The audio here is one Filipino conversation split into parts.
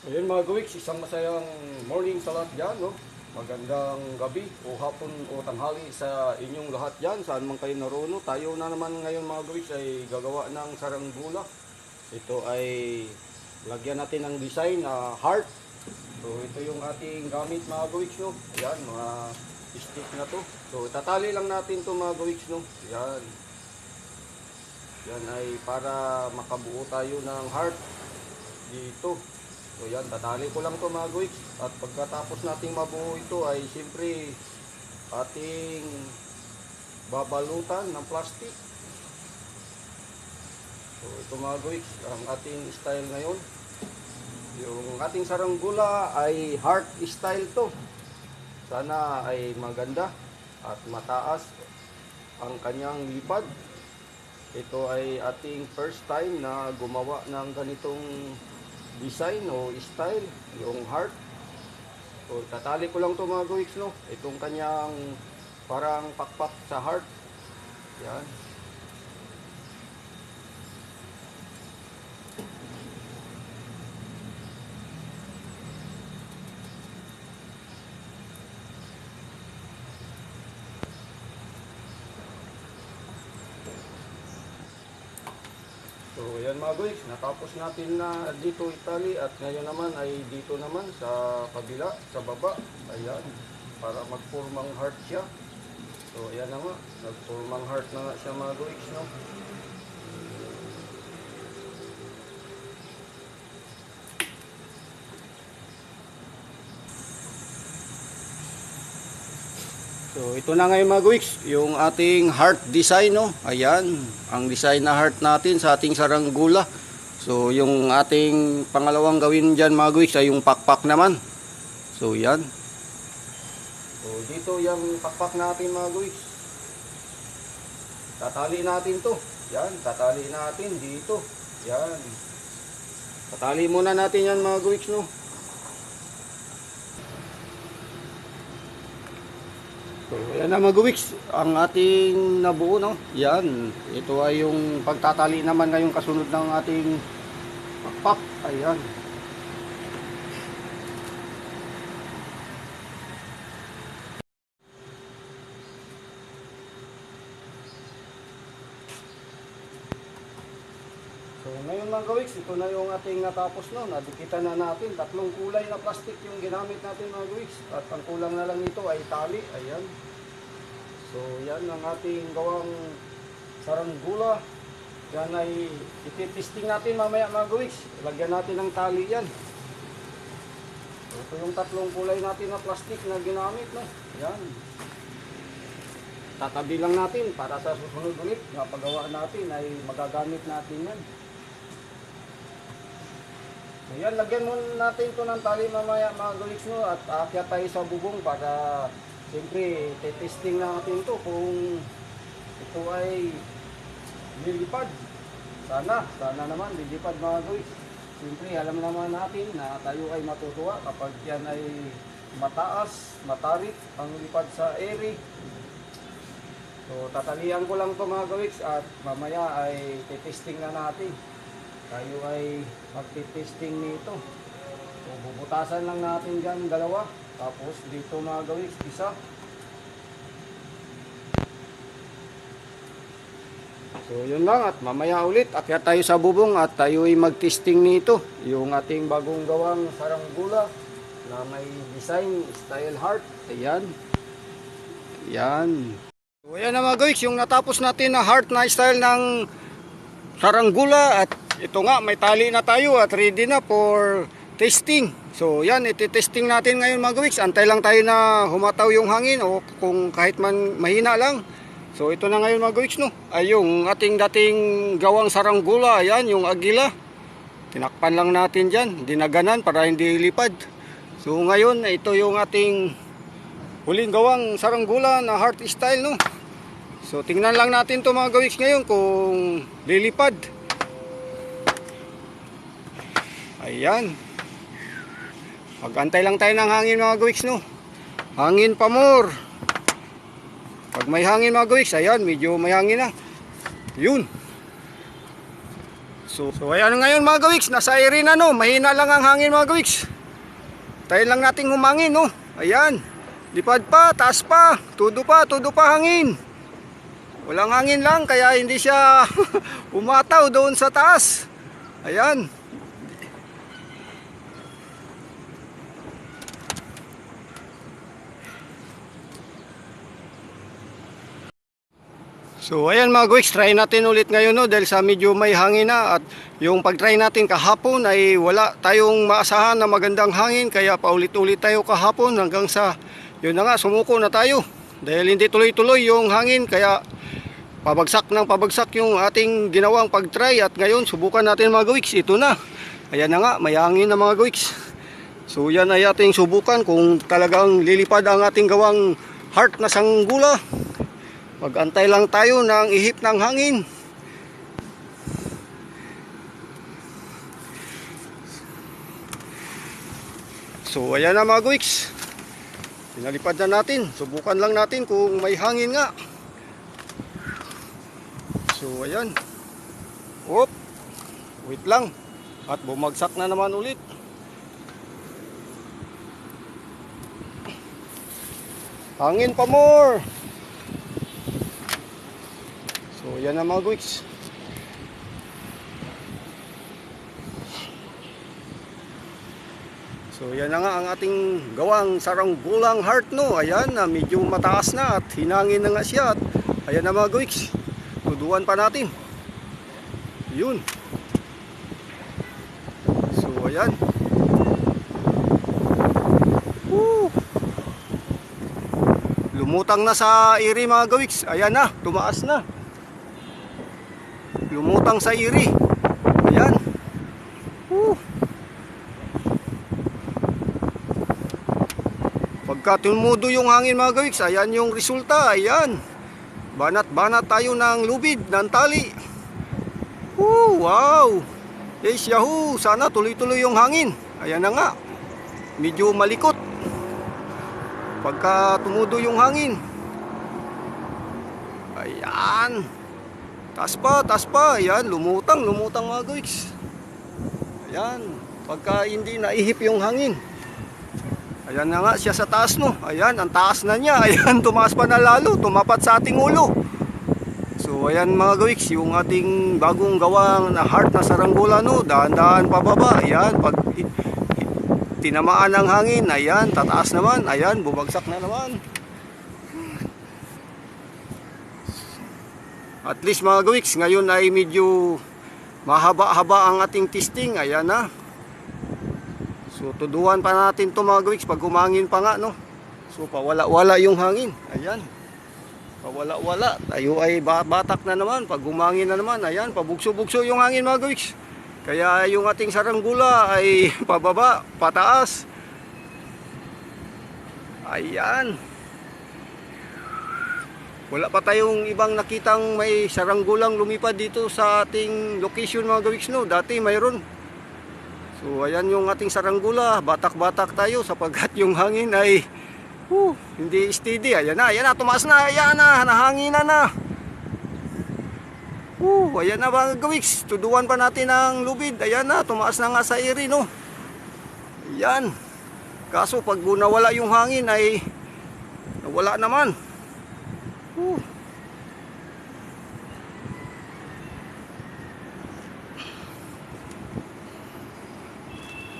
Ayun mga gawiks, isang masayang morning sa lahat dyan, no? Magandang gabi o hapon o tanghali sa inyong lahat dyan, saan man kayo naroon. Tayo na naman ngayon mga gawiks ay gagawa ng saranggula. Ito ay lagyan natin ng design na heart. So ito yung ating gamit mga gawiks, no? Ayan, mga stick na to. So tatali lang natin to mga gawiks, no? Ayan. Yan ay para makabuo tayo ng heart dito. So yan, tatali ko lang to mga guys. At pagkatapos nating mabuo ito ay siyempre ating babalutan ng plastic. So ito mga guys, ang ating style ngayon. Yung ating saranggula ay heart style to. Sana ay maganda at mataas ang kanyang lipad. Ito ay ating first time na gumawa ng ganitong design o style, yung heart. So, tatali ko lang to mga guwiks, no? Itong kanyang parang pakpak sa heart. Yan. So yan mga guys, natapos natin na dito Italy at ngayon naman ay dito naman sa kabila, sa baba. Ayan, para magpurmang heart siya. So ayan na nga, nagpurmang heart na nga siya mga guys, no? So ito na ngayon mga guwiks, yung ating heart design no. Ayan, ang design na heart natin sa ating saranggula. So yung ating pangalawang gawin diyan mga guwiks ay yung pakpak naman. So yan. So dito yung pakpak natin mga guwiks. Tatali natin to. Yan, tatali natin dito. Yan. Tatali muna natin yan mga guwiks no. So, yan na mag-wix ang ating nabuo, no? Yan. Ito ay yung pagtatali naman ngayong kasunod ng ating pakpak. Ayan. So, ngayon mga gawiks, ito na yung ating natapos no. Nadikitan na natin. Tatlong kulay na plastic yung ginamit natin mga gawiks. At ang kulang na lang nito ay tali. Ayan. So, yan ang ating gawang saranggula. Yan ay ititesting natin mamaya mga gawiks. Lagyan natin ng tali yan. Ito yung tatlong kulay natin na plastic na ginamit. No? Yan. Tatabi lang natin para sa susunod ulit na paggawa natin ay magagamit natin yan. So yan, lagyan muna natin to ng tali mamaya mga guliks no at aakyat tayo sa bubong para siyempre testing natin to kung ito ay lilipad. Sana, sana naman lilipad mga guliks. Siyempre alam naman natin na tayo ay matutuwa kapag yan ay mataas, matarik ang lipad sa ere. So tatalian ko lang to mga guliks at mamaya ay testing na natin tayo ay magti-testing nito. So, bubutasan lang natin dyan dalawa. Tapos dito mga gawiks, isa. So yun lang at mamaya ulit akyat tayo sa bubong at tayo ay mag-testing nito. Yung ating bagong gawang saranggula na may design style heart. Ayan. Ayan. So ayan na mga gawiks, yung natapos natin na heart na style ng saranggula at ito nga may tali na tayo at ready na for testing. So yan, iti-testing natin ngayon mga gawiks. Antay lang tayo na humataw yung hangin o kung kahit man mahina lang. So ito na ngayon mga gawiks no. Ay yung ating dating gawang saranggula, yan yung agila. Tinakpan lang natin dyan, dinaganan para hindi lipad. So ngayon, ito yung ating huling gawang saranggula na heart style no. So tingnan lang natin to mga gawiks ngayon kung lilipad. Ayan. Magantay lang tayo ng hangin mga gawiks no. Hangin pa more. Pag may hangin mga gawiks, ayan, medyo may hangin na. Yun. So, so ayan ngayon mga gawiks, nasa area na no, mahina lang ang hangin mga gawiks. Tayo lang nating humangin no. Ayan. Lipad pa, taas pa, tudo pa, tudo pa hangin. Walang hangin lang kaya hindi siya umataw doon sa taas. Ayan. So ayan mga guys, try natin ulit ngayon no dahil sa medyo may hangin na at yung pag-try natin kahapon ay wala tayong maasahan na magandang hangin kaya paulit-ulit tayo kahapon hanggang sa yun na nga sumuko na tayo dahil hindi tuloy-tuloy yung hangin kaya pabagsak ng pabagsak yung ating ginawang pag-try at ngayon subukan natin mga guys, ito na. Ayan na nga, may hangin na mga guys. So yan ay ating subukan kung talagang lilipad ang ating gawang heart na sanggula. Magantay lang tayo ng ihip ng hangin. So ayan na mga guwiks. Pinalipad na natin. Subukan lang natin kung may hangin nga. So ayan. Op. Wait lang. At bumagsak na naman ulit. Hangin pa more. So yan na mga guwiks. So yan na nga ang ating gawang saranggulang heart no. Ayan na medyo mataas na at hinangin na nga siya. At ayan na mga guwiks. Tuduan pa natin. Yun. So ayan. Woo! Lumutang na sa iri mga gawiks. Ayan na, tumaas na. Lumutang sa iri. Ayan. Woo! Pagka tumudo yung hangin mga gawiks, ayan yung resulta. Ayan. Banat-banat tayo ng lubid, ng tali. Woo! Wow! Yes, yahoo! Sana tuloy-tuloy yung hangin. Ayan na nga. Medyo malikot pagka tumudo yung hangin. Ayan. Taas pa, taas pa. Ayan, lumutang, lumutang mga guys. Ayan. Pagka hindi naihip yung hangin. Ayan na nga siya sa taas no. Ayan, ang taas na niya. Ayan, tumaas pa na lalo. Tumapat sa ating ulo. So ayan mga gawiks, yung ating bagong gawang na heart na saranggola no, dahan-dahan pababa. Ayan, pag tinamaan ng hangin, ayan, tataas naman, ayan, bumagsak na naman. At least mga gawiks, ngayon ay medyo mahaba-haba ang ating testing, ayan na. So tuduan pa natin to mga gawiks pag humangin pa nga, no. So pawala-wala yung hangin, ayan. Pawala-wala, tayo ay ba- batak na naman, pag humangin na naman, ayan, pabugso-bugso yung hangin mga gawiks. Kaya yung ating saranggula ay pababa, pataas. Ayan. Wala pa tayong ibang nakitang may saranggulang lumipad dito sa ating location mga gawiks no. Dati mayroon. So ayan yung ating saranggula. Batak-batak tayo sapagkat yung hangin ay uh, hindi steady. Ayan na, ayan na, tumaas na, ayan na, nahanginan na. Uh, ayan na mga gawiks. Tuduan pa natin ang lubid. Ayan na, tumaas na nga sa iri, no. Ayan. Kaso pag nawala yung hangin ay nawala naman. Uh.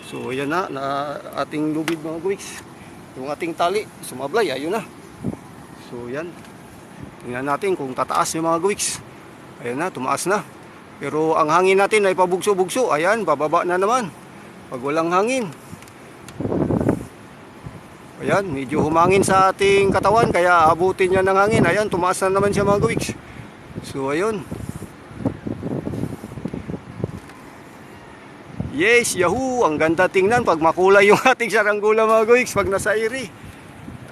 So ayan na, na ating lubid mga gawiks. Yung ating tali, sumablay, ayun na. So yan. Tingnan natin kung tataas yung mga gawiks. Ayan na, tumaas na. Pero ang hangin natin ay pabugso-bugso. Ayan, bababa na naman. Pag walang hangin. Ayan, medyo humangin sa ating katawan kaya abutin niya ng hangin. Ayan, tumaas na naman siya mga gawiks. So, ayun. Yes, yahoo! Ang ganda tingnan pag makulay yung ating saranggula mga gawiks pag nasa iri.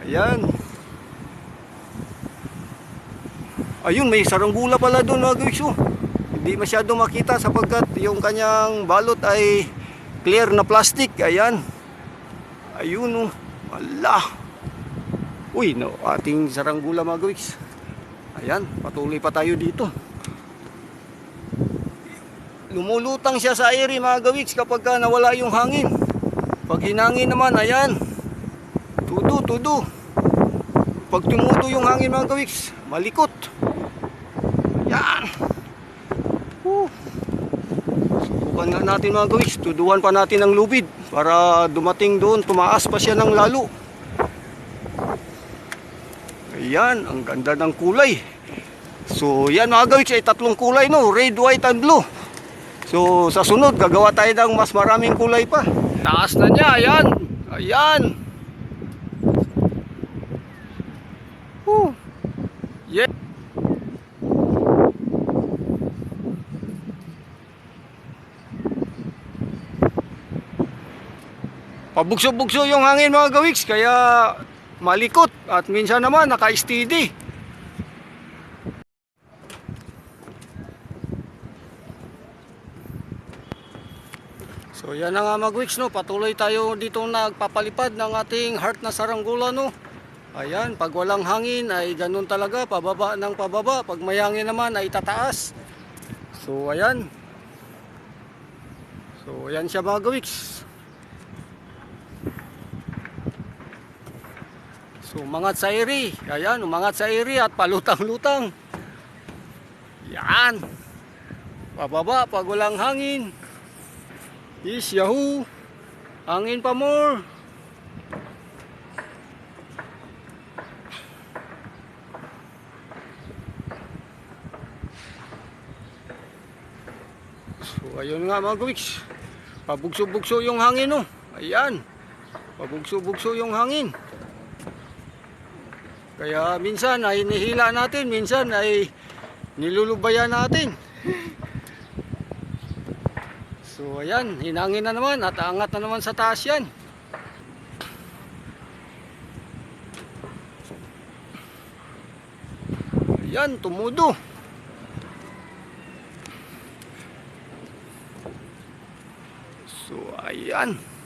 Ayan. Ayun, may saranggula pala doon mga gawiks. Oh. Hindi masyado makita sapagkat yung kanyang balot ay clear na plastic. Ayan. Ayun oh. Wala. Uy, no, ating saranggula mga gawiks. Ayan, patuloy pa tayo dito. lumulutang siya sa ere mga gawiks kapag ka nawala yung hangin. Pag hinangin naman, ayan. Tudo, tudo. Pag tumuto yung hangin mga gawiks, malikot. Yan. Woo. Subukan nga natin mga gawiks. Tuduan pa natin ang lubid para dumating doon, tumaas pa siya ng lalo. Ayan, ang ganda ng kulay. So, yan mga gawiks ay tatlong kulay no, red, white, and blue. So, sa sunod, gagawa tayo ng mas maraming kulay pa. Taas na niya, ayan. Ayan. Pabugso-bugso yung hangin mga gawiks, kaya malikot at minsan naman naka-steady. So yan na nga magwiks no, patuloy tayo dito nagpapalipad ng ating heart na saranggula no. Ayan, pag walang hangin ay ganun talaga, pababa ng pababa. Pag may hangin naman ay tataas. So ayan. So ayan siya mga gawiks. Umangat sa iri. Ayan, umangat sa iri at palutang-lutang. Yan. Pababa pag walang hangin. Is Yahoo! Hangin pa more! So ayun nga mga gawiks. Pabugso-bugso yung hangin no. Ayan. Pabugso-bugso yung hangin. Kaya minsan ay nihila natin, minsan ay nilulubayan natin. So ayan, hinangin na naman at angat na naman sa taas yan. Ayan, tumudo. So ayan.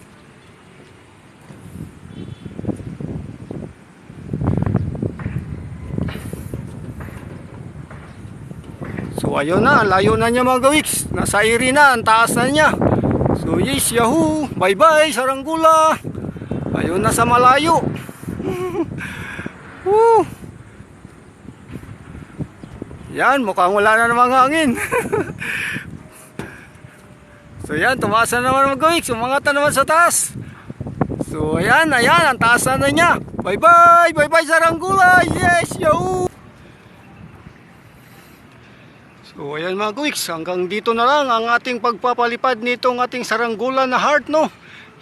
So ayun na, layo na niya mga gawiks. Nasa iri na, ang taas na niya. So yes, yahoo! Bye bye, saranggula! Ayun na sa malayo. Woo! Yan, mukhang wala na namang hangin. so yan, tumaas na naman mga gawiks. Umangat na naman sa taas. So ayan, ayan, ang taas na na niya. Bye bye, bye bye saranggula! Yes, yahoo! So ayan mga kuwiks, hanggang dito na lang ang ating pagpapalipad nitong ating saranggola na heart no.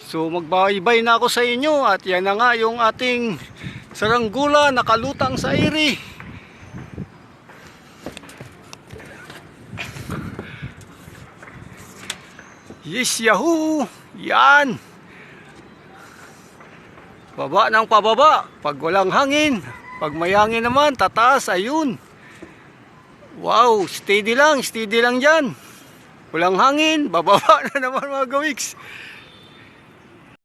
So magbaybay na ako sa inyo at yan na nga yung ating saranggola nakalutang sa iri. Yes, yahoo! Yan! Baba ng pababa. Pag walang hangin. Pag may hangin naman, tataas. Ayun. Wow, steady lang, steady lang dyan. Walang hangin, bababa na naman mga gawiks.